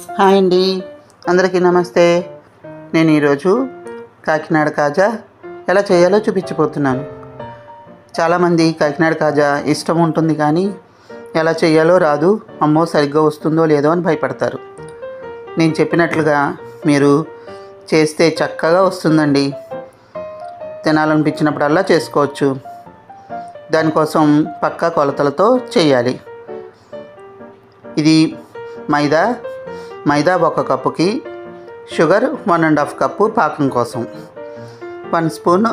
Hi అండి. అందరికీ నమస్తే. నేను ఈరోజు కాకినాడ కాజా ఎలా చేయాలో చూపించబోతున్నాను. చాలామంది కాకినాడ కాజా ఇష్టం ఉంటుంది కానీ ఎలా చేయాలో రాదు అమ్మో సరిగ్గా వస్తుందో లేదో అని భయపడతారు. నేను చెప్పినట్లుగా మీరు చేస్తే చక్కగా వస్తుందండి. తినాలనిపించినప్పుడల్లా చేసుకోవచ్చు. దానికోసం పక్కా కొలతలతో చేయాలి. ఇది మైదా మైదా ఒక కప్పుకి sugar one and half cup పాకం కోసం. వన్ స్పూన్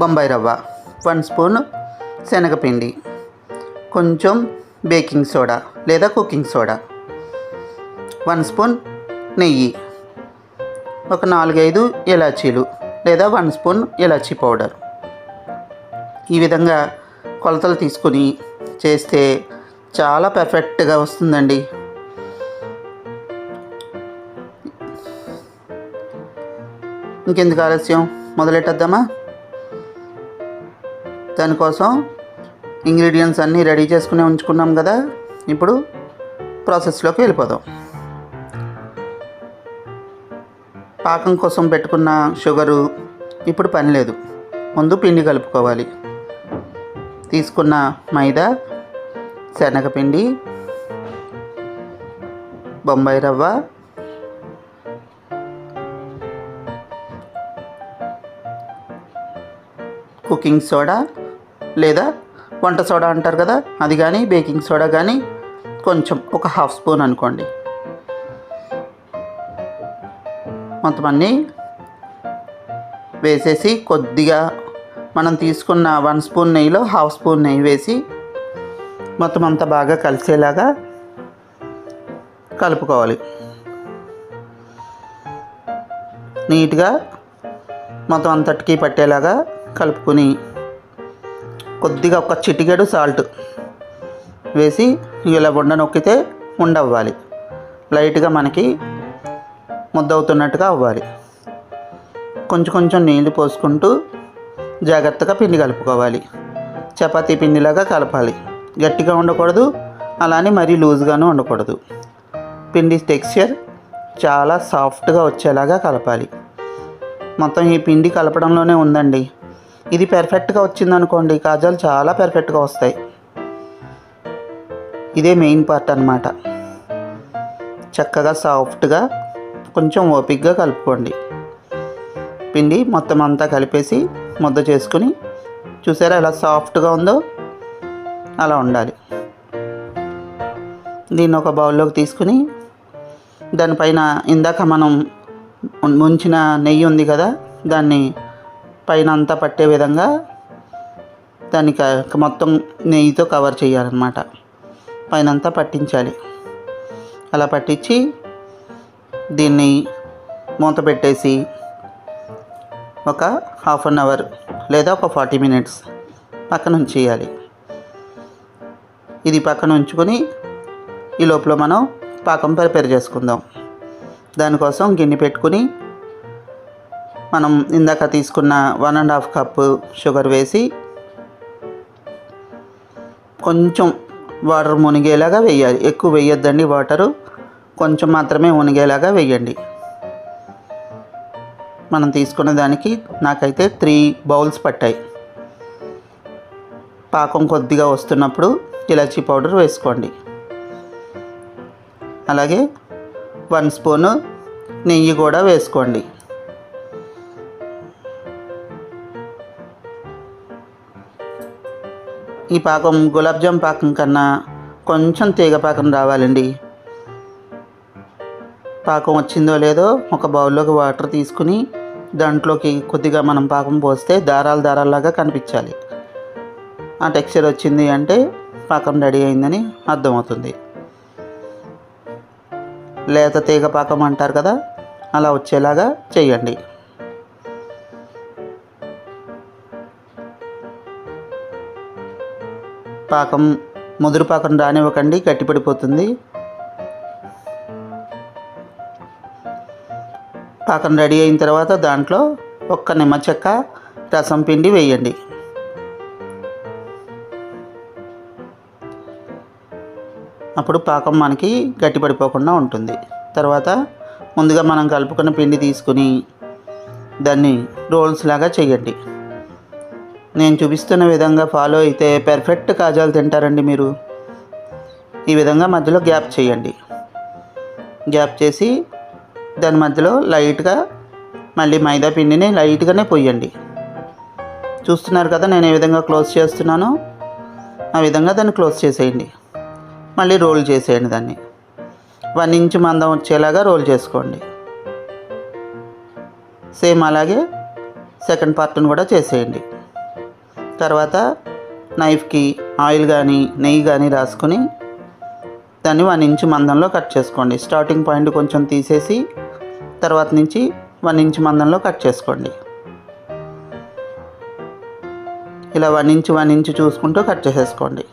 బొంబాయి రవ్వ వన్ స్పూన్ శనగపిండి కొంచెం బేకింగ్ సోడా లేదా కుకింగ్ సోడా వన్ స్పూన్ నెయ్యి ఒక నాలుగైదు ఇలాచీలు లేదా వన్ స్పూన్ ఇలాచీ పౌడర్. ఈ విధంగా కొలతలు తీసుకుని చేస్తే చాలా పర్ఫెక్ట్గా వస్తుందండి. ఇంకెందుకు ఆలస్యం? మొదలెట్టద్దామా దానికోసం ఇంగ్రీడియంట్స్ అన్నీ రెడీ చేసుకునే ఉంచుకున్నాం కదా. ఇప్పుడు ప్రాసెస్లోకి వెళ్ళిపోదాం. పాకం కోసం పెట్టుకున్న షుగరు ఇప్పుడు పని లేదు. ముందు పిండి కలుపుకోవాలి. తీసుకున్న మైదా శనగపిండి బొంబాయి రవ్వ బేకింగ్ సోడా లేదా వంట సోడా అంటారు కదా అది కానీ బేకింగ్ సోడా కానీ కొంచెం ఒక హాఫ్ స్పూన్ అనుకోండి. మొత్తం అన్నీ వేసేసి కొద్దిగా మనం తీసుకున్న వన్ స్పూన్ నెయ్యిలో హాఫ్ స్పూన్ నెయ్యి వేసి మొత్తం అంతా బాగా కలిసేలాగా కలుపుకోవాలి. నీట్గా మొత్తం అంతటికి పట్టేలాగా కలుపుకొని కొద్దిగా ఒక చిటికెడు సాల్ట్ వేసి ఇలా ఉండ నొక్కితే ఉండవ్వాలి. లైట్గా మనకి ముద్దవుతున్నట్టుగా అవ్వాలి. కొంచెం కొంచెం నీళ్ళు పోసుకుంటూ జాగ్రత్తగా పిండి కలుపుకోవాలి. చపాతీ పిండిలాగా కలపాలి. గట్టిగా ఉండకూడదు అలానే మరీ లూజ్గాను ఉండకూడదు. పిండి టెక్స్చర్ చాలా సాఫ్ట్గా వచ్చేలాగా కలపాలి. మొత్తం ఈ పిండి కలపడంలోనే ఉందండి. ఇది పెర్ఫెక్ట్గా వచ్చిందనుకోండి కాజాలు చాలా పెర్ఫెక్ట్గా వస్తాయి. ఇదే మెయిన్ పార్ట్ అన్నమాట. చక్కగా సాఫ్ట్గా కొంచెం ఓపిక్గా కలుపుకోండి. పిండి మొత్తం అంతా కలిపేసి ముద్ద చేసుకుని చూసారా ఎలా సాఫ్ట్గా ఉందో? అలా ఉండాలి. దీన్ని ఒక బౌల్లోకి తీసుకుని దానిపైన ఇందాక మనం ముంచిన నెయ్యి ఉంది కదా దాన్ని పైన అంతా పట్టే విధంగా దాన్ని మొత్తం నెయ్యితో కవర్ చేయాలన్నమాట. పైన అంతా పట్టించాలి. అలా పట్టించి దీన్ని మూత పెట్టేసి ఒక హాఫ్ అన్ అవర్ లేదా ఒక ఫార్టీ మినిట్స్ పక్కన ఉంచేయాలి. ఇది పక్కన ఉంచుకొని ఈ లోపల మనం పాకం ప్రిపేర్ చేసుకుందాం. దానికోసం గిన్నె పెట్టుకుని మనం ఇందాక తీసుకున్న one and half cup sugar వేసి కొంచెం వాటర్ మునిగేలాగా వేయాలి. ఎక్కువ వేయొద్దండి వాటరు కొంచెం మాత్రమే మునిగేలాగా వేయండి. మనం తీసుకున్న దానికి నాకైతే త్రీ బౌల్స్ పట్టాయి. పాకం కొద్దిగా వస్తున్నప్పుడు ఇలాచీ పౌడర్ వేసుకోండి. అలాగే వన్ స్పూను నెయ్యి కూడా వేసుకోండి. ఈ పాకం గులాబ్జామ్ పాకం కన్నా కొంచెం తీగ పాకం రావాలండి. పాకం వచ్చిందో లేదో ఒక బౌల్లోకి వాటర్ తీసుకుని దాంట్లోకి కొద్దిగా మనం పాకం పోస్తే దారాలు దారాల్లాగా కనిపించాలి. ఆ టెక్స్చర్ వచ్చింది అంటే పాకం రెడీ అయిందని అర్థమవుతుంది. లేత తీగ పాకం అంటారు కదా అలా వచ్చేలాగా చేయండి. పాకం ముదురు పాకం రానివ్వకండి గట్టిపడిపోతుంది. పాకం రెడీ అయిన తర్వాత దాంట్లో ఒక్క నిమ్మ చెక్క రసం పిండి వేయండి. అప్పుడు పాకం మనకి గట్టిపడిపోకుండా ఉంటుంది. తర్వాత ముందుగా మనం కలుపుకున్న పిండి తీసుకుని దాన్ని రోల్స్ లాగా చేయండి. నేను చూపిస్తున్న విధంగా ఫాలో అయితే పెర్ఫెక్ట్ కాజాలు తింటారండి మీరు. ఈ విధంగా మధ్యలో గ్యాప్ చేయండి. గ్యాప్ చేసి దాని మధ్యలో లైట్గా మళ్ళీ మైదా పిండిని లైట్గానే పొయ్యండి చూస్తున్నారు కదా నేను ఏ విధంగా క్లోజ్ చేస్తున్నానో? ఆ విధంగా దాన్ని క్లోజ్ చేసేయండి. మళ్ళీ రోల్ చేసేయండి దాన్ని. వన్ ఇంచ్ మందం వచ్చేలాగా రోల్ చేసుకోండి. సేమ్ అలాగే సెకండ్ పార్ట్ను కూడా చేసేయండి. తర్వాత నైఫ్కి ఆయిల్ కానీ నెయ్యి కానీ రాసుకొని దాన్ని వన్ ఇంచ్ మందంలో కట్ చేసుకోండి. స్టార్టింగ్ పాయింట్ కొంచెం తీసేసి తర్వాత నుంచి వన్ ఇంచ్ మందంలో కట్ చేసుకోండి. ఇలా వన్ ఇంచ్ వన్ ఇంచ్ చూసుకుంటూ కట్ చేసేసుకోండి.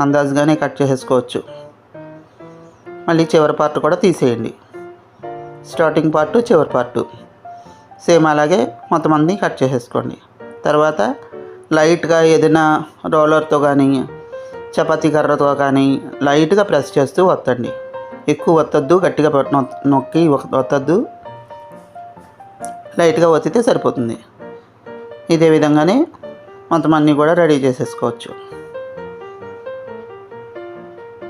అందాజుగానే కట్ చేసేసుకోవచ్చు. మళ్ళీ చివరి పార్ట్ కూడా తీసేయండి. స్టార్టింగ్ పార్ట్ చివరి పార్ట్. సేమ్ అలాగే మొత్తం అన్నీ కట్ చేసేసుకోండి. తర్వాత లైట్గా ఏదైనా రోలర్తో కానీ చపాతీ కర్రతో కానీ లైట్గా ప్రెస్ చేస్తూ వత్తండి. ఎక్కువ వత్తద్దు గట్టిగా పట్టు- నొ- నొక్కి వత్తద్దు. లైట్గా వత్తితే సరిపోతుంది. ఇదే విధంగానే మొత్తం అన్నీ కూడా రెడీ చేసేసుకోవచ్చు.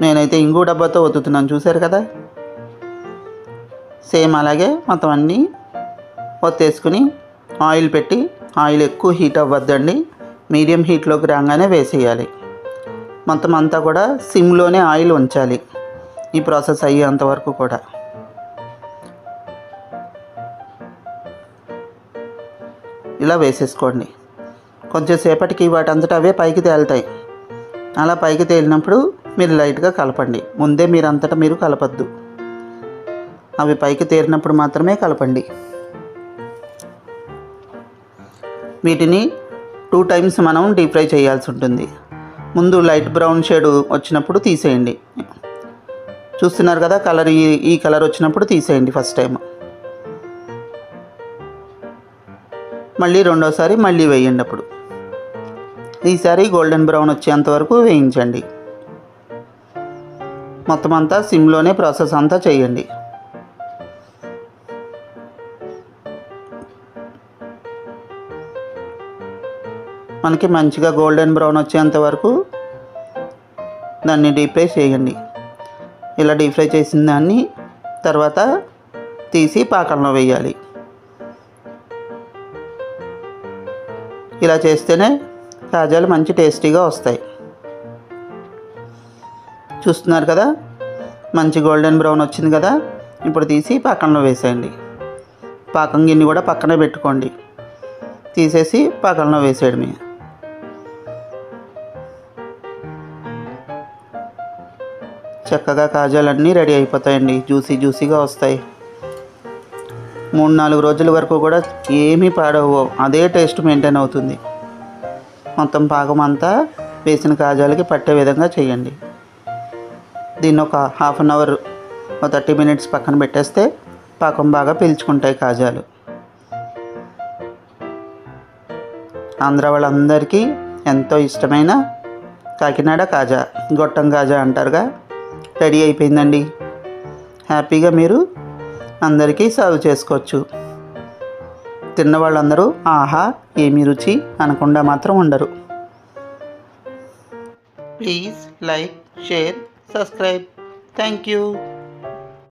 నేనైతే ఇంగు డబ్బాతో వత్తుతున్నాను చూశారు కదా? సేమ్ అలాగే మొత్తం అన్నీ ఒత్తేసుకుని ఆయిల్ పెట్టి ఆయిల్ ఎక్కువ హీట్ అవ్వద్దండి. మీడియం హీట్లోకి రాగానే వేసేయాలి. మొత్తం అంతా కూడా సిమ్లోనే ఆయిల్ ఉంచాలి. ఈ ప్రాసెస్ అయ్యేంత వరకు కూడా. ఇలా వేసేసుకోండి. కొంచెం సేపటికి వాటంతట అవే పైకి తేలుతాయి. అలా పైకి తేలినప్పుడు మీరు లైట్గా కలపండి. ముందే మీరు అంతటా మీరు కలపద్దు. అవి పైకి తేలినప్పుడు మాత్రమే కలపండి. వీటిని టూ టైమ్స్ మనం డీప్ ఫ్రై చేయాల్సి ఉంటుంది. ముందు లైట్ బ్రౌన్ షేడ్ వచ్చినప్పుడు తీసేయండి. చూస్తున్నారు కదా కలర్ ఈ ఈ కలర్ వచ్చినప్పుడు తీసేయండి ఫస్ట్ టైం మళ్ళీ రెండోసారి మళ్ళీ వేయండి అప్పుడు. ఈసారి గోల్డెన్ బ్రౌన్ వచ్చేంత వరకు వేయించండి. మొత్తం అంతా సిమ్లోనే ప్రాసెస్ అంతా చేయండి. మనకి మంచిగా గోల్డెన్ బ్రౌన్ వచ్చేంత వరకు దాన్ని డీప్ ఫ్రై చేయండి. ఇలా డీప్ ఫ్రై చేసిన దాన్ని తర్వాత తీసి పాకంలో వేయాలి. ఇలా చేస్తేనే కాజాలు మంచి టేస్టీగా వస్తాయి. చూస్తున్నారు కదా? మంచి గోల్డెన్ బ్రౌన్ వచ్చింది కదా? ఇప్పుడు తీసి పాకంలో వేసేయండి. పాకం గిన్నె కూడా పక్కనే పెట్టుకోండి. తీసేసి పాకంలో వేసేయడమే. చక్కగా కాజాలన్నీ రెడీ అయిపోతాయండి. జ్యూసీ జ్యూసీగా వస్తాయి. మూడు నాలుగు రోజుల వరకు కూడా ఏమీ పాడవు. అదే టేస్ట్ మెయింటైన్ అవుతుంది. మొత్తం పాకం అంతా వేసిన కాజాలకి పట్టే విధంగా చేయండి. దీన్ని ఒక హాఫ్ అన్ అవర్ ఒక థర్టీ మినిట్స్ పక్కన పెట్టేస్తే పాకం బాగా పీల్చుకుంటాయి కాజాలు. ఆంధ్ర వాళ్ళందరికీ ఎంతో ఇష్టమైన కాకినాడ కాజా గొట్టం కాజా అంటారుగా. రెడీ అయిపోయిందండి. హ్యాపీగా మీరు అందరికీ సర్వ్ చేసుకోవచ్చు. తిన్న వాళ్ళందరూ ఆహా ఏమి రుచి అనకుండా మాత్రం ఉండరు. Please like share subscribe. Thank you.